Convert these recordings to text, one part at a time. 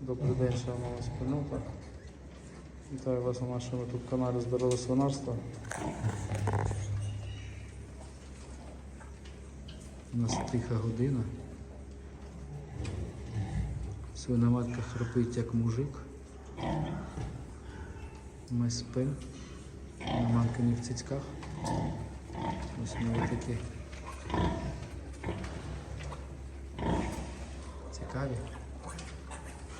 Добрий день, шановна спільнота. Вітаю вас на нашому YouTube каналі Здорове свинарство. У нас тиха година. Свиноматка храпить як мужик. Ми спим. Мамка не в цицьках. Ось ми такі. Цікаві.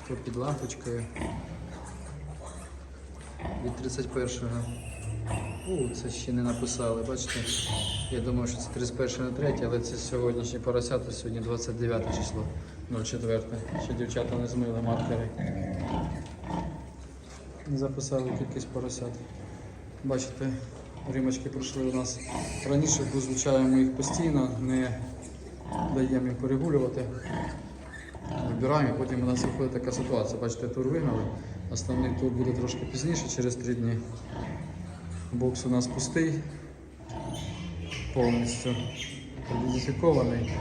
Хто під лампочкою. Від 31-го. О, це ще не написали, бачите? Я думав, що це 31 на 3, але це сьогоднішні поросята, сьогодні 29 число 04. Ще дівчата не змили маркери. Не записали кількість поросят. Бачите, рімочки пройшли у нас раніше, визначаємо їх постійно, не даємо їм перегулювати. Вибираємо, і потім у нас виходить така ситуація. Бачите, тур вигнали. Основний тур буде трошки пізніше, через 3 дні. Бокс у нас пустий, повністю ідентифікований.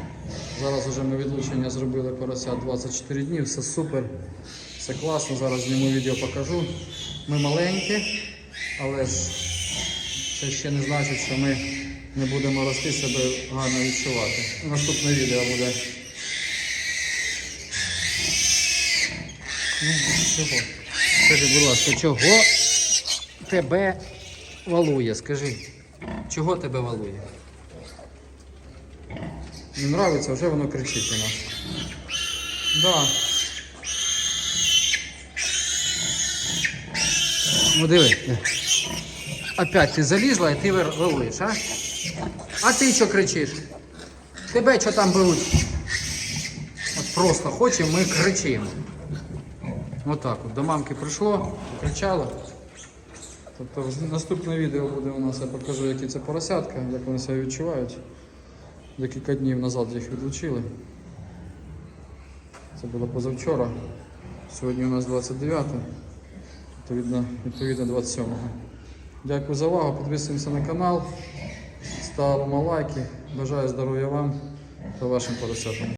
Зараз вже ми відлучення зробили порося 24 дні, все супер, все класно. Зараз зніму відео покажу. Ми маленькі, але ж це ще не значить, що ми не будемо рости себе гарно відчувати. Наступне відео буде. Ну, чого? Скажи, будь ласка, чого тебе валує? Скажи, чого тебе валує? Не нравиться, вже воно кричить у нас. Да. Ну диви. Опять ти залізла і ти валуєш, а? А ти що кричиш? Тебе що там беруть? От просто хочемо, ми кричимо. Отак от. До мамки прийшло, кричало. Тобто наступне відео буде у нас, я покажу, які це поросятка, як вони себе відчувають. Декілька днів назад їх відлучили. Це було позавчора. Сьогодні у нас 29, відповідно, відповідно 27. Дякую за увагу, підписуємося на канал, ставимо лайки. Бажаю здоров'я вам та вашим поросятам.